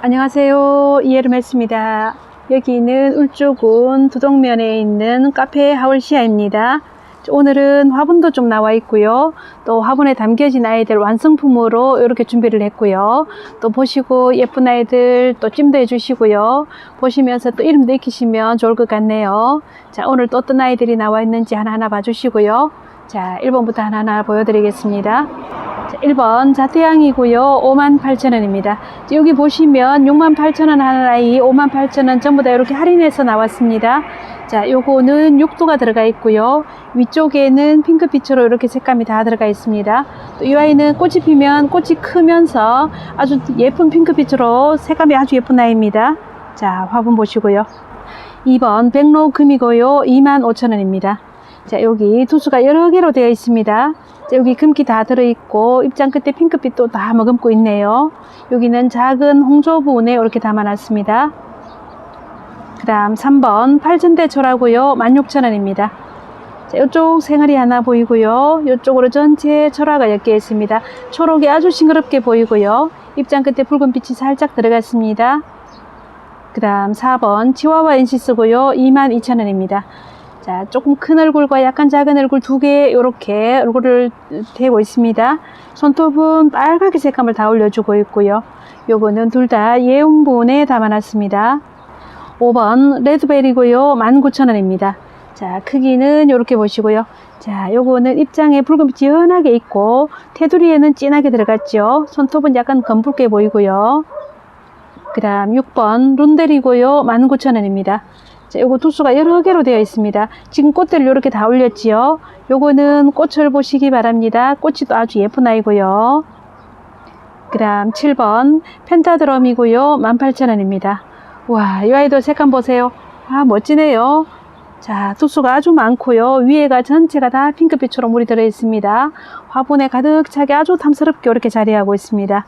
안녕하세요. 이예름했습니다. 여기는 울주군 두동면에 있는 카페 하울시아입니다. 오늘은 화분도 좀 나와 있고요. 또 화분에 담겨진 아이들 완성품으로 이렇게 준비를 했고요. 또 보시고 예쁜 아이들 또 찜도 해주시고요. 보시면서 또 이름도 익히시면 좋을 것 같네요. 자, 오늘 또 어떤 아이들이 나와 있는지 하나하나 봐주시고요. 자, 1번부터 하나하나 보여드리겠습니다. 자, 1번 자태양이고요. 58,000원입니다. 여기 보시면 68,000원 하는 아이 58,000원 전부 다 이렇게 할인해서 나왔습니다. 자, 요거는 6도가 들어가 있고요. 위쪽에는 핑크빛으로 이렇게 색감이 다 들어가 있습니다. 또 이 아이는 꽃이 피면 꽃이 크면서 아주 예쁜 핑크빛으로 색감이 아주 예쁜 아이입니다. 자, 화분 보시고요. 2번 백로금이고요. 25,000원입니다. 자, 여기 두수가 여러 개로 되어 있습니다. 자, 여기 금기 다 들어있고 입장 끝에 핑크빛도 다 머금고 있네요. 여기는 작은 홍조부에 이렇게 담아놨습니다. 그 다음 3번 팔천대초라고요. 16,000원입니다. 자, 이쪽 생활이 하나 보이고요. 이쪽으로 전체 철화가 엮여 있습니다. 초록이 아주 싱그럽게 보이고요. 입장 끝에 붉은 빛이 살짝 들어갔습니다. 그 다음 4번 치와와 엔시스고요. 22,000원입니다. 자, 조금 큰 얼굴과 약간 작은 얼굴 두 개 이렇게 얼굴을 대고 있습니다. 손톱은 빨갛게 색감을 다 올려주고 있고요. 요거는 둘 다 예온분에 담아놨습니다. 5번 레드베리고요. 19,000원입니다. 자, 크기는 이렇게 보시고요. 자, 요거는 입장에 붉은빛이 연하게 있고 테두리에는 진하게 들어갔죠. 손톱은 약간 검붉게 보이고요. 그 다음 6번 룬델이고요. 19,000원입니다. 자, 요거 두수가 여러 개로 되어 있습니다. 지금 꽃들을 이렇게 다 올렸지요. 요거는 꽃을 보시기 바랍니다. 꽃이 또 아주 예쁜 아이고요. 그 다음 7번 펜타드럼이고요. 18,000원입니다. 와, 이 아이도 색감 보세요. 아, 멋지네요. 자, 두수가 아주 많고요. 위에가 전체가 다 핑크빛으로 물이 들어 있습니다. 화분에 가득 차게 아주 탐스럽게 이렇게 자리하고 있습니다.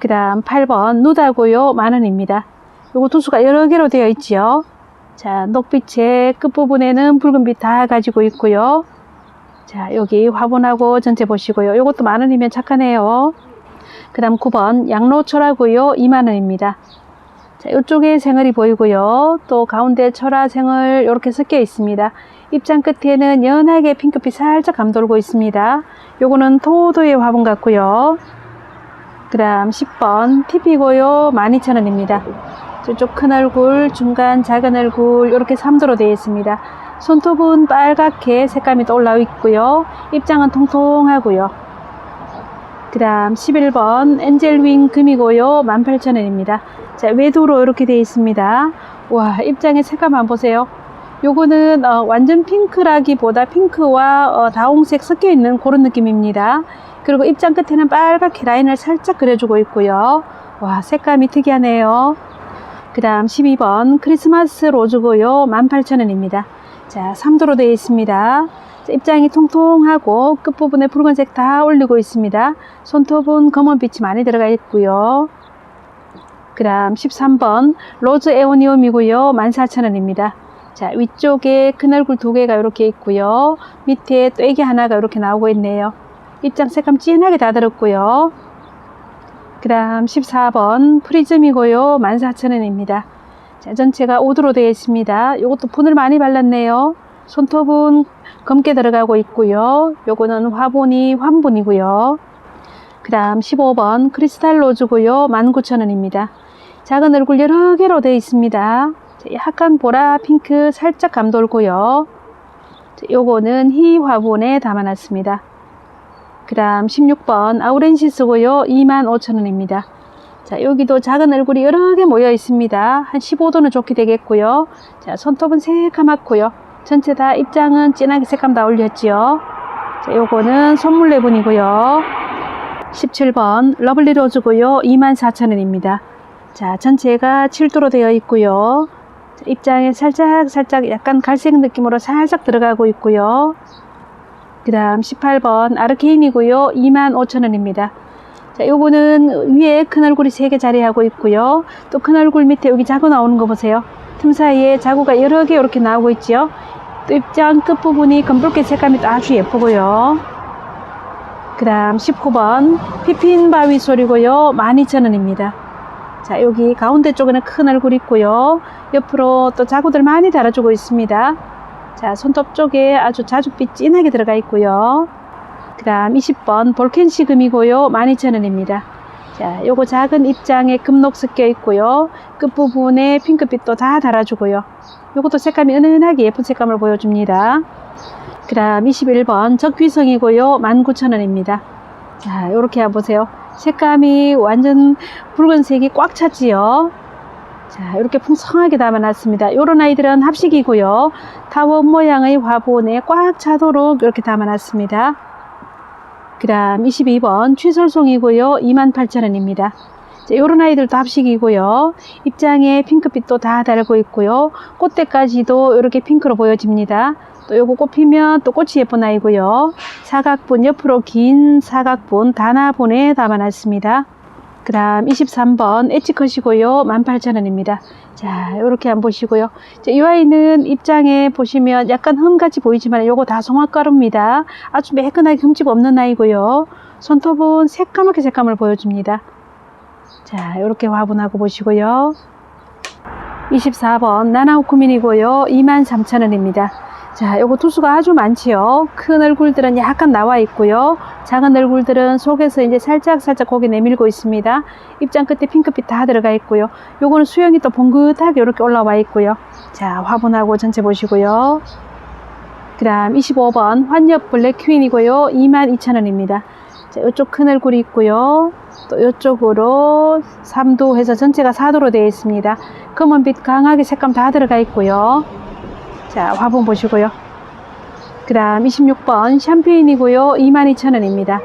그 다음 8번 누다고요. 만 원입니다. 요거 두수가 여러 개로 되어 있지요. 자, 녹빛의 끝부분에는 붉은빛 다 가지고 있고요. 자, 여기 화분하고 전체 보시고요. 요것도 만 원이면 착하네요. 그 다음 9번 양로초라고요. 2만 원입니다. 자, 이쪽에 생얼이 보이고요. 또 가운데 철화 생얼 이렇게 섞여 있습니다. 입장 끝에는 연하게 핑크빛 살짝 감돌고 있습니다. 요거는 토도의 화분 같고요. 그 다음 10번 TP고요. 12,000원입니다. 저쪽 큰 얼굴, 중간 작은 얼굴 이렇게 3도로 되어 있습니다. 손톱은 빨갛게 색감이 또 올라와 있고요. 입장은 통통하고요. 그 다음 11번 엔젤윙 금이고요. 18,000원입니다. 자, 외도로 이렇게 되어 있습니다. 와, 입장의 색감 한번 보세요. 요거는 어, 완전 핑크라기보다 핑크와 어, 다홍색 섞여 있는 그런 느낌입니다. 그리고 입장 끝에는 빨갛게 라인을 살짝 그려주고 있고요. 와, 색감이 특이하네요. 그 다음 12번 크리스마스 로즈고요. 18,000원입니다. 자, 3도로 되어 있습니다. 자, 입장이 통통하고 끝부분에 붉은색 다 올리고 있습니다. 손톱은 검은빛이 많이 들어가 있고요. 그 다음 13번 로즈 에오니움이고요. 14,000원입니다. 자, 위쪽에 큰 얼굴 두 개가 이렇게 있고요. 밑에 또 애기 하나가 이렇게 나오고 있네요. 입장 색감 진하게 다 들었고요. 그 다음 14번 프리즘이고요. 14,000원입니다. 자, 전체가 5도로 되어 있습니다. 이것도 분을 많이 발랐네요. 손톱은 검게 들어가고 있고요. 요거는 화분이 환분이고요. 그 다음 15번 크리스탈 로즈고요. 19,000원입니다. 작은 얼굴 여러 개로 되어 있습니다. 자, 약간 보라 핑크 살짝 감돌고요. 자, 요거는 희 화분에 담아놨습니다. 그 다음 16번 아우렌시스고요. 25,000원입니다. 자, 여기도 작은 얼굴이 여러 개 모여 있습니다. 한 15도는 좋게 되겠고요. 자, 손톱은 새까맣고요. 전체 다 입장은 진하게 색감 다 올렸지요. 자, 요거는 선물 내분이고요. 17번 러블리 로즈고요. 24,000원입니다. 자, 전체가 7도로 되어 있고요. 자, 입장에 살짝 살짝 약간 갈색 느낌으로 살짝 들어가고 있고요. 그 다음 18번 아르케인이고요. 25,000원입니다. 자, 요거는 위에 큰 얼굴이 3개 자리하고 있고요. 또 큰 얼굴 밑에 여기 자고 나오는 거 보세요. 틈 사이에 자구가 여러 개 이렇게 나오고 있죠. 또 입장 끝부분이 검붉게 색감이 또 아주 예쁘고요. 그 다음 19번 피핀 바위 소리고요. 12,000원입니다. 자, 여기 가운데 쪽에는 큰 얼굴 있고요. 옆으로 또 자구들 많이 달아주고 있습니다. 자, 손톱 쪽에 아주 자줏빛 진하게 들어가 있고요. 그 다음 20번 볼켄시 금이고요. 12,000원입니다. 자, 요거 작은 입장에 금녹 섞여 있고요. 끝부분에 핑크빛도 다 달아주고요. 요것도 색감이 은은하게 예쁜 색감을 보여줍니다. 그 다음 21번 적귀성이고요. 19,000원입니다. 자, 요렇게 한번 보세요. 색감이 완전 붉은색이 꽉 찼지요. 자, 이렇게 풍성하게 담아놨습니다. 요런 아이들은 합식이고요. 타원 모양의 화분에 꽉 차도록 이렇게 담아놨습니다. 그 다음 22번 취솔송이고요. 28,000원입니다. 자, 요런 아이들도 합식이고요. 입장에 핑크빛도 다 달고 있고요. 꽃대까지도 이렇게 핑크로 보여집니다. 또 요거 꽃피면 또 꽃이 예쁜 아이고요. 사각분 옆으로 긴 사각분 단화분에 담아놨습니다. 그 다음 23번 엣지컷이고요. 18,000원입니다. 자, 이렇게 한번 보시고요. 자, 이 아이는 입장에 보시면 약간 흠같이 보이지만 요거 다 송화가루입니다. 아주 매끈하게 흠집 없는 아이고요. 손톱은 새까맣게 색감을 보여줍니다. 자, 이렇게 화분하고 보시고요. 24번 나나오쿠민이고요. 23,000원입니다. 자, 요거 투수가 아주 많지요. 큰 얼굴들은 약간 나와 있고요. 작은 얼굴들은 속에서 이제 살짝 살짝 고개 내밀고 있습니다. 입장 끝에 핑크빛 다 들어가 있고요. 요거는 수영이 또 봉긋하게 이렇게 올라와 있고요. 자, 화분하고 전체 보시고요. 그 다음 25번 환엽 블랙 퀸이고요. 22,000원입니다. 자, 이쪽 큰 얼굴이 있고요. 또 이쪽으로 3도 해서 전체가 4도로 되어 있습니다. 검은빛 강하게 색감 다 들어가 있고요. 자, 화분 보시고요. 그 다음 26번 샴페인이고요. 22,000원입니다.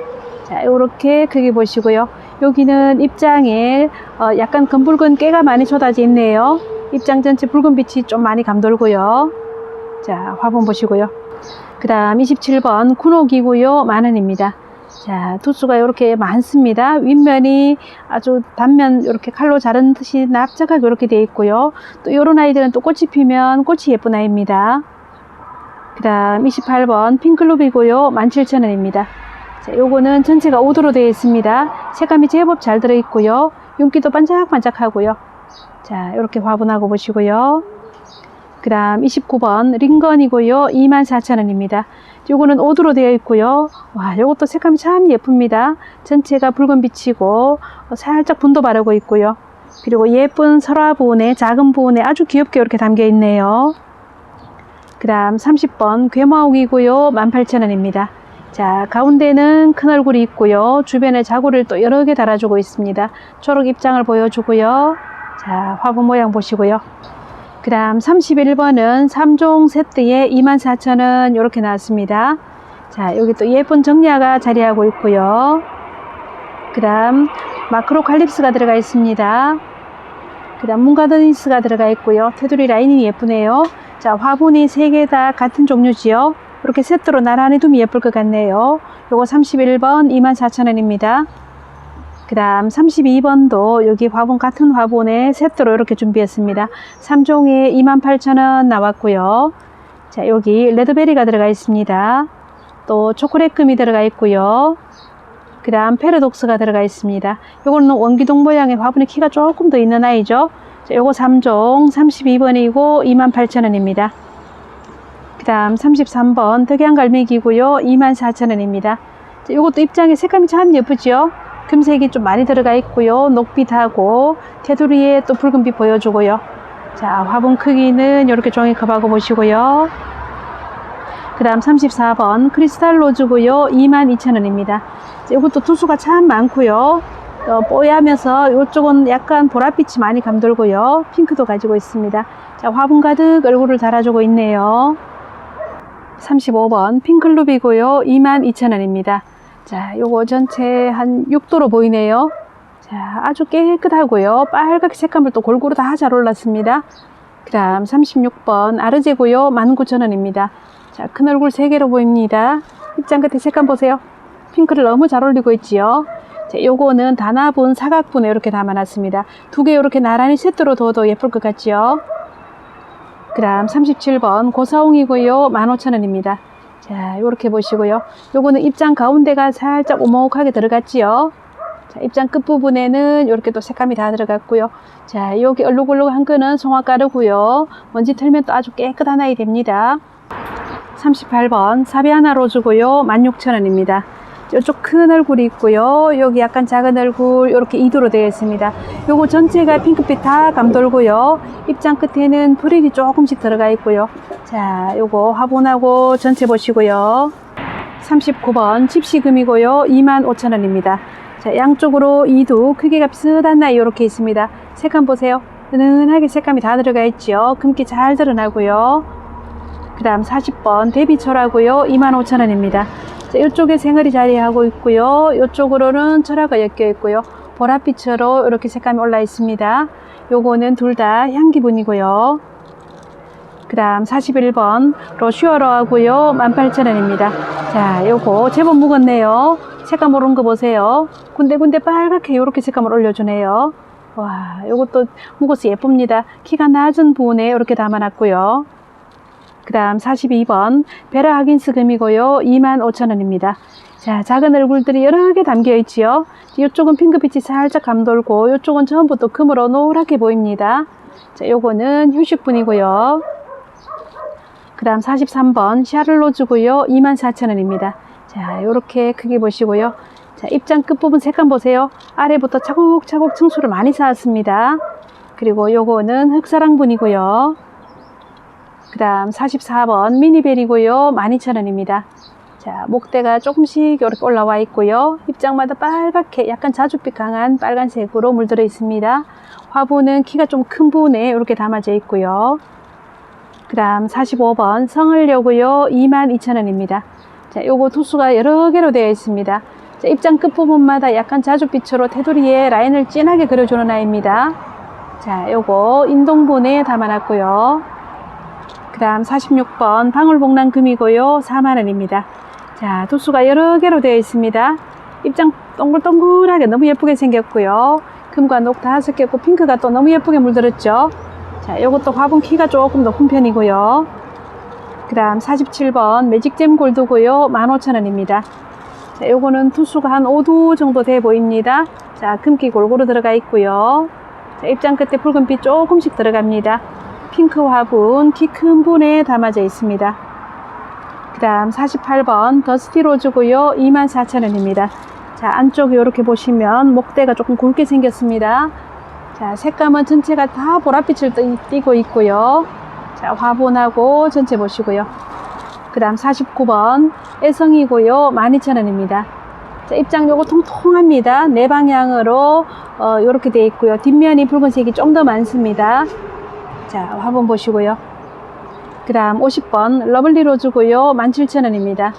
자, 요렇게 크게 보시고요. 여기는 입장에 어, 약간 검붉은 깨가 많이 쏟아져 있네요. 입장 전체 붉은 빛이 좀 많이 감돌고요. 자, 화분 보시고요. 그 다음 27번 군옥이고요. 만원입니다. 자, 두수가 이렇게 많습니다. 윗면이 아주 단면 이렇게 칼로 자른 듯이 납작하게 이렇게 되어 있고요. 또 이런 아이들은 또 꽃이 피면 꽃이 예쁜 아이입니다. 그 다음 28번 핑클롭이고요. 17,000원입니다. 자, 요거는 전체가 5도로 되어 있습니다. 색감이 제법 잘 들어 있고요. 윤기도 반짝반짝하고요. 자, 이렇게 화분하고 보시고요. 그 다음 29번 링건이고요. 24,000원입니다. 요거는 5도로 되어 있고요. 와, 요것도 색감이 참 예쁩니다. 전체가 붉은 빛이고 어, 살짝 분도 바르고 있고요. 그리고 예쁜 설화 부분에 작은 부분에 아주 귀엽게 이렇게 담겨 있네요. 그 다음 30번 괴마옥이고요. 18,000원입니다. 자, 가운데는 큰 얼굴이 있고요. 주변에 자구를 또 여러 개 달아주고 있습니다. 초록 입장을 보여주고요. 자, 화분 모양 보시고요. 그 다음 31번은 3종 세트에 24,000원 이렇게 나왔습니다. 자, 여기 또 예쁜 정리화가 자리하고 있고요. 그 다음 마크로 칼립스가 들어가 있습니다. 그 다음 문가드니스가 들어가 있고요. 테두리 라인이 예쁘네요. 자, 화분이 3개 다 같은 종류지요. 이렇게 세트로 나란히 두면 예쁠 것 같네요. 요거 31번 24,000원입니다. 그 다음 32번도 여기 화분 같은 화분에 세트로 이렇게 준비했습니다. 3종에 28,000원 나왔고요. 자, 여기 레드베리가 들어가 있습니다. 또 초콜릿금이 들어가 있고요. 그 다음 페르독스가 들어가 있습니다. 요거는 원기둥 모양의 화분의 키가 조금 더 있는 아이죠. 자, 요거 3종 32번이고 28,000원입니다. 그 다음 33번 덕양갈매기고요. 24,000원입니다. 자, 요것도 입장에 색감이 참 예쁘죠? 금색이 좀 많이 들어가 있고요. 녹빛하고 테두리에 또 붉은빛 보여주고요. 자, 화분 크기는 이렇게 종이컵하고 보시고요. 그 다음 34번 크리스탈 로즈고요. 22,000원입니다. 이것도 투수가 참 많고요. 또 뽀얗면서 이쪽은 약간 보랏빛이 많이 감돌고요. 핑크도 가지고 있습니다. 자, 화분 가득 얼굴을 달아주고 있네요. 35번 핑클룹이고요. 22,000원입니다. 자, 요거 전체 한 6도로 보이네요. 자, 아주 깨끗하고요. 빨갛게 색감을 또 골고루 다 잘 올랐습니다. 그 다음 36번 아르제고요. 19,000원입니다. 자, 큰 얼굴 3개로 보입니다. 입장 끝에 색감 보세요. 핑크를 너무 잘 올리고 있지요. 자, 요거는 단화분, 사각분에 이렇게 담아놨습니다. 두 개 이렇게 나란히 세트로 둬도 예쁠 것 같지요. 그 다음 37번 고사홍이고요. 15,000원입니다. 자, 요렇게 보시고요. 요거는 입장 가운데가 살짝 오목하게 들어갔지요. 자, 입장 끝부분에는 이렇게 또 색감이 다 들어갔고요. 자, 여기 얼룩얼룩한 거는 송화가루고요. 먼지 털면 또 아주 깨끗한 아이 됩니다. 38번 사비아나 로즈고요. 16,000원입니다. 이쪽 큰 얼굴이 있고요. 여기 약간 작은 얼굴 이렇게 2도로 되어 있습니다. 요거 전체가 핑크빛 다 감돌고요. 입장 끝에는 프릴이 조금씩 들어가 있고요. 자, 요거 화분하고 전체 보시고요. 39번 집시금이고요. 25,000원입니다. 자, 양쪽으로 2두 크기가 비슷한 나이 이렇게 있습니다. 색감 보세요. 은은하게 색감이 다 들어가 있죠. 금기 잘 드러나고요. 그 다음 40번 데비철하고요. 25,000원입니다. 자, 이쪽에 생얼이 자리하고 있고요. 이쪽으로는 철화가 엮여 있고요. 보랏빛으로 이렇게 색감이 올라 있습니다. 요거는 둘 다 향기분이고요. 그 다음 41번 로슈어로 하고요. 18,000원입니다. 자, 요거 제법 묵었네요. 색감 오른 거 보세요. 군데군데 빨갛게 요렇게 색감을 올려주네요. 와, 요것도 묵어서 예쁩니다. 키가 낮은 부분에 이렇게 담아놨고요. 그 다음 42번 베라 하긴스 금이고요. 25,000원입니다. 자, 작은 얼굴들이 여러 개 담겨 있지요. 이쪽은 핑크빛이 살짝 감돌고 이쪽은 또 금으로 노랗게 보입니다. 자, 요거는 휴식분이고요. 그 다음 43번 샤를로즈고요. 24,000원입니다. 자, 요렇게 크게 보시고요. 자, 입장 끝부분 색감 보세요. 아래부터 차곡차곡 층수를 많이 쌓았습니다. 그리고 요거는 흑사랑분이고요. 그 다음 44번 미니벨이고요. 12,000원입니다. 자, 목대가 조금씩 이렇게 올라와 있고요. 입장마다 빨갛게 약간 자줏빛 강한 빨간색으로 물들어 있습니다. 화분은 키가 좀큰 부분에 이렇게 담아져 있고요. 그 다음 45번 성을려고요. 22,000원입니다. 자, 요거 두수가 여러 개로 되어 있습니다. 자, 입장 끝부분마다 약간 자줏빛으로 테두리에 라인을 진하게 그려주는 아이입니다. 자, 요거 인동분에 담아놨고요. 그 다음 46번 방울복랑금이고요. 4만원입니다. 자, 도수가 여러 개로 되어 있습니다. 입장 동글동글하게 너무 예쁘게 생겼고요. 금과 녹 다섯 개고 핑크가 또 너무 예쁘게 물들었죠. 자, 요것도 화분 키가 조금 높은 편이고요. 그 다음 47번 매직잼 골드고요. 15,000원입니다. 자, 요거는 투수가 한 5두 정도 돼 보입니다. 자, 금기 골고루 들어가 있고요. 자, 입장 끝에 붉은빛 조금씩 들어갑니다. 핑크 화분 키큰 분에 담아져 있습니다. 그 다음 48번 더스티 로즈고요. 24,000원입니다. 자, 안쪽에 이렇게 보시면 목대가 조금 굵게 생겼습니다. 자, 색감은 전체가 다 보랏빛을 띠- 띠고 있고요. 자, 화분하고 전체 보시고요. 그 다음 49번 애성이고요. 12,000원입니다. 자, 입장 요거 통통합니다. 네 방향으로 어, 이렇게 되어 있고요. 뒷면이 붉은색이 좀 더 많습니다. 자, 화분 보시고요. 그 다음 50번 러블리 로즈고요. 17,000원입니다.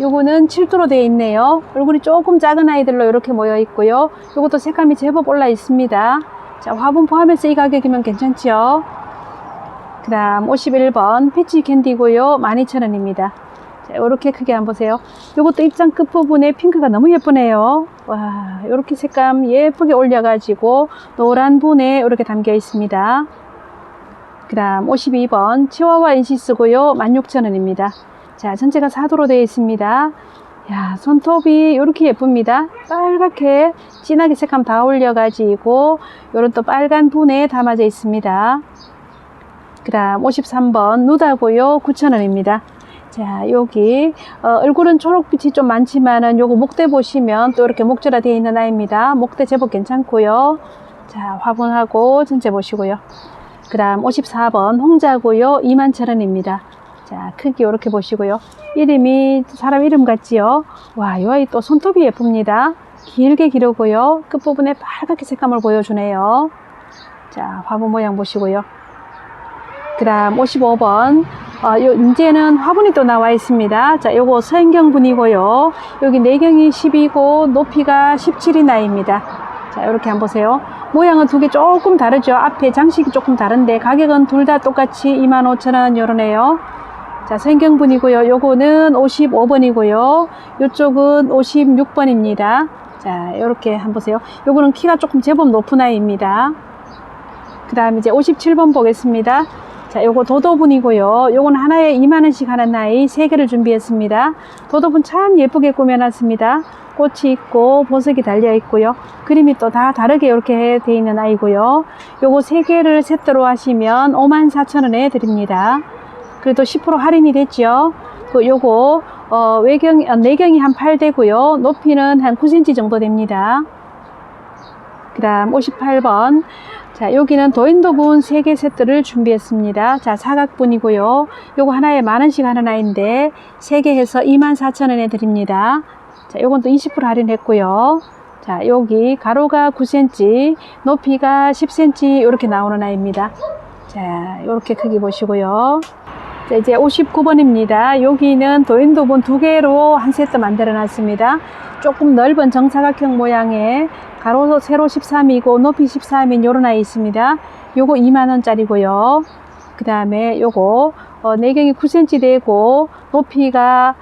요거는 7도로 되어 있네요. 얼굴이 조금 작은 아이들로 이렇게 모여 있고요. 요것도 색감이 제법 올라 있습니다. 자, 화분 포함해서 이 가격이면 괜찮죠? 그 다음 51번 피치 캔디고요. 12,000원입니다. 자, 이렇게 크게 한번 보세요. 요것도 입장 끝부분에 핑크가 너무 예쁘네요. 와, 이렇게 색감 예쁘게 올려가지고 노란 분에 이렇게 담겨 있습니다. 그 다음 52번 치와와 인시스고요. 16,000원입니다. 자, 전체가 4도로 되어 있습니다. 야, 손톱이 이렇게 예쁩니다. 빨갛게 진하게 색감 다 올려가지고 요런 또 빨간 분에 담아져 있습니다. 그 다음 53번 누다고요. 9,000원입니다. 자, 여기 어, 얼굴은 초록빛이 좀 많지만은 요거 목대 보시면 또 이렇게 목재라 되어 있는 아이입니다. 목대 제법 괜찮고요. 자, 화분하고 전체 보시고요. 그 다음 54번 홍자고요. 21,000원입니다. 자, 크기 이렇게 보시고요. 이름이 사람 이름 같지요? 와, 이 아이 또 손톱이 예쁩니다. 길게 기르고요. 끝부분에 빨갛게 색감을 보여주네요. 자, 화분 모양 보시고요. 그 다음 55번 어, 요, 이제는 화분이 또 나와 있습니다. 자, 요거 서행경분이고요. 여기 내경이 10이고 높이가 17이 나입니다. 자, 이렇게 한번 보세요. 모양은 두 개 조금 다르죠. 앞에 장식이 조금 다른데 가격은 둘 다 똑같이 25,000원 요러네요. 자, 생경분이고요. 요거는 55번이고요. 요쪽은 56번입니다. 자, 이렇게 한번 보세요. 요거는 키가 조금 제법 높은 아이입니다. 그 다음 이제 57번 보겠습니다. 자, 요거 도도분이고요. 요건 하나에 2만원씩 하는 나이 3개를 준비했습니다. 도도분 참 예쁘게 꾸며놨습니다. 꽃이 있고 보석이 달려 있고요. 그림이 또 다 다르게 이렇게 되어 있는 아이고요. 요거 세 개를 세트로 하시면 54,000원에 드립니다. 그래도 10% 할인이 됐죠. 그 요거 어, 외경 어, 내경이 한 8대고요. 높이는 한 9cm 정도 됩니다. 그다음 58번. 자, 여기는 도인도분 3개 세트를 준비했습니다. 자, 사각분이고요. 요거 하나에 만 원씩 하는 아이인데 3개 해서 24,000원에 드립니다. 자, 요건 또20% 할인했고요. 자, 여기 가로가 9cm, 높이가 10cm 이렇게 나오는 아이입니다. 자, 이렇게 크기 보시고요. 자, 이제 59번입니다. 여기는 도인도분 두 개로 한 세트 만들어 놨습니다. 조금 넓은 정사각형 모양의 가로 세로 13이고 높이 13인 요런 아이 있습니다. 요거 2만원짜리고요. 그 다음에 요거 어, 내경이 9cm 되고 높이가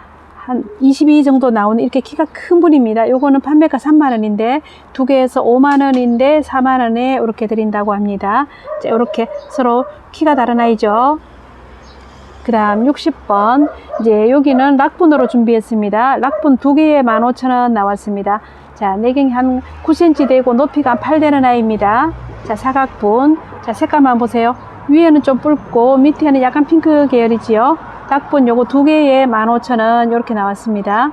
한 22 정도 나오는 이렇게 키가 큰 분입니다. 요거는 판매가 3만원인데 두 개에서 5만원인데 4만원에 이렇게 드린다고 합니다. 자, 이렇게 서로 키가 다른 아이죠. 그 다음 60번 이제 여기는 락분으로 준비했습니다 락분 두 개에 15,000원 나왔습니다 자 내경이 한 9cm 되고 높이가 한 8 되는 아이입니다 자 사각분 자 색깔만 보세요 위에는 좀 붉고 밑에는 약간 핑크 계열이지요 락분 요거 두 개에 15,000원 이렇게 나왔습니다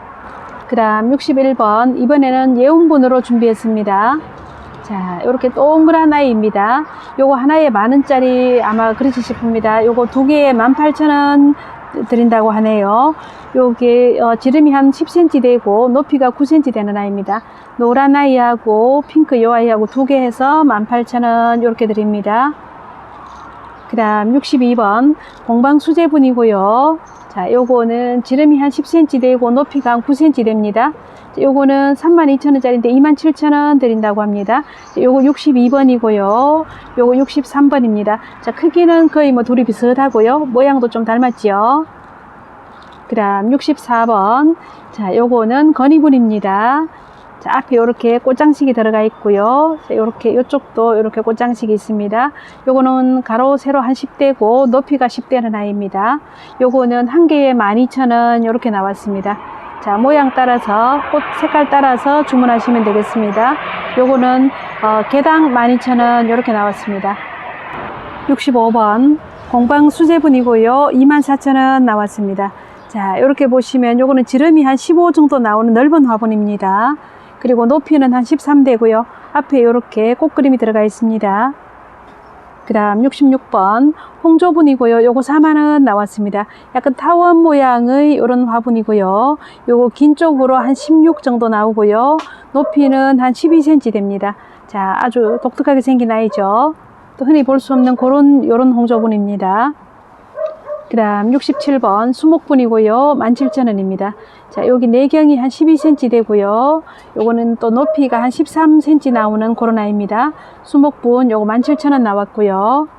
그 다음 61번 이번에는 예운분으로 준비했습니다 자, 이렇게 동그란 아이입니다. 요거 하나에 만 원짜리 아마 그러지 싶습니다. 요거 두 개에 18,000원 드린다고 하네요. 요게 어, 지름이 한 10cm 되고 높이가 9cm 되는 아이입니다. 노란 아이하고 핑크 요 아이하고 두 개 해서 18,000원 이렇게 드립니다. 그 다음 62번 공방수제분이고요. 자, 요거는 지름이 한 10cm 되고 높이가 한 9cm 됩니다. 자, 요거는 32,000원짜리인데 27,000원 드린다고 합니다. 자, 요거 62번이고요. 요거 63번입니다. 자, 크기는 거의 뭐 둘이 비슷하고요. 모양도 좀 닮았지요. 그 다음 64번. 자, 요거는 건이분입니다. 자, 앞에 이렇게 꽃장식이 들어가 있고요. 자, 요렇게 이쪽도 이렇게 꽃장식이 있습니다. 요거는 가로 세로 한 10대고 높이가 10대는 아이입니다. 요거는 한 개에 12,000원 이렇게 나왔습니다. 자, 모양 따라서 꽃 색깔 따라서 주문하시면 되겠습니다. 요거는 어, 개당 12,000원 이렇게 나왔습니다. 65번 공방 수제분이고요. 24,000원 나왔습니다. 자, 이렇게 보시면 요거는 지름이 한 15 정도 나오는 넓은 화분입니다. 그리고 높이는 한 13대고요. 앞에 이렇게 꽃그림이 들어가 있습니다. 그 다음 66번 홍조분이고요. 요거 4만원 나왔습니다. 약간 타원 모양의 이런 화분이고요. 요거 긴 쪽으로 한 16 정도 나오고요. 높이는 한 12cm 됩니다. 자, 아주 독특하게 생긴 아이죠. 또 흔히 볼 수 없는 그런 요런 홍조분입니다. 그 다음 67번 수목분이고요. 17,000원입니다. 자, 여기 내경이 한 12cm 되고요. 요거는 또 높이가 한 13cm 나오는 아이입니다. 수목분 요거 17,000원 나왔고요.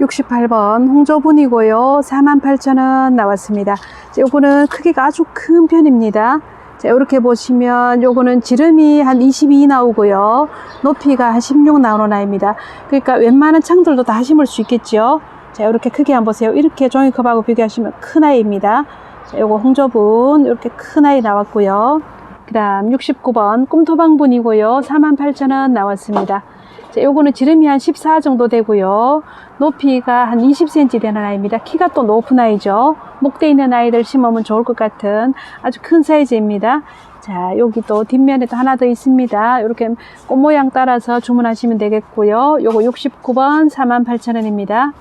68번 홍조분이고요. 48,000원 나왔습니다. 자, 요거는 크기가 아주 큰 편입니다. 자, 이렇게 보시면 요거는 지름이 한 22 나오고요. 높이가 한 16 나오는 아이입니다. 그러니까 웬만한 창들도 다 심을 수 있겠죠. 자, 이렇게 크게 한번 보세요. 이렇게 종이컵하고 비교하시면 큰 아이입니다. 자, 요거 홍조분 이렇게 큰 아이 나왔고요. 그 다음 69번 꿈토방분이고요. 48,000원 나왔습니다. 자, 요거는 지름이 한 14 정도 되고요. 높이가 한 20cm 되는 아이입니다. 키가 또 높은 아이죠. 목대 있는 아이들 심으면 좋을 것 같은 아주 큰 사이즈입니다. 자, 여기 또 뒷면에 도 하나 더 있습니다. 이렇게 꽃 모양 따라서 주문하시면 되겠고요. 요거 69번 48,000원입니다.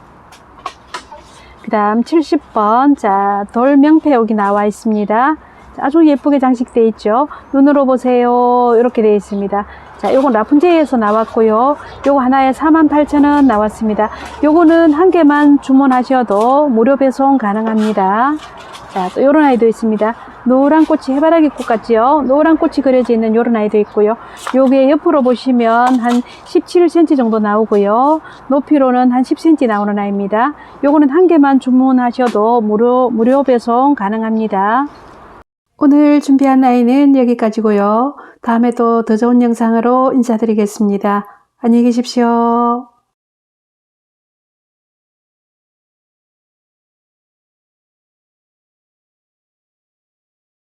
그 다음 70번. 자 돌명패 여기 나와 있습니다. 자, 아주 예쁘게 장식되어 있죠? 눈으로 보세요. 이렇게 되어 있습니다. 자 요건 라푼제이에서 나왔고요. 요거 하나에 48,000원 나왔습니다. 요거는 한 개만 주문하셔도 무료 배송 가능합니다. 자, 또 요런 아이도 있습니다. 노란 꽃이 해바라기 꽃 같지요? 노란 꽃이 그려져 있는 요런 아이도 있고요. 요게 옆으로 보시면 한 17cm 정도 나오고요. 높이로는 한 10cm 나오는 아이입니다. 요거는 한 개만 주문하셔도 무료, 무료 배송 가능합니다. 오늘 준비한 아이는 여기까지고요. 다음에 또 더 좋은 영상으로 인사드리겠습니다. 안녕히 계십시오.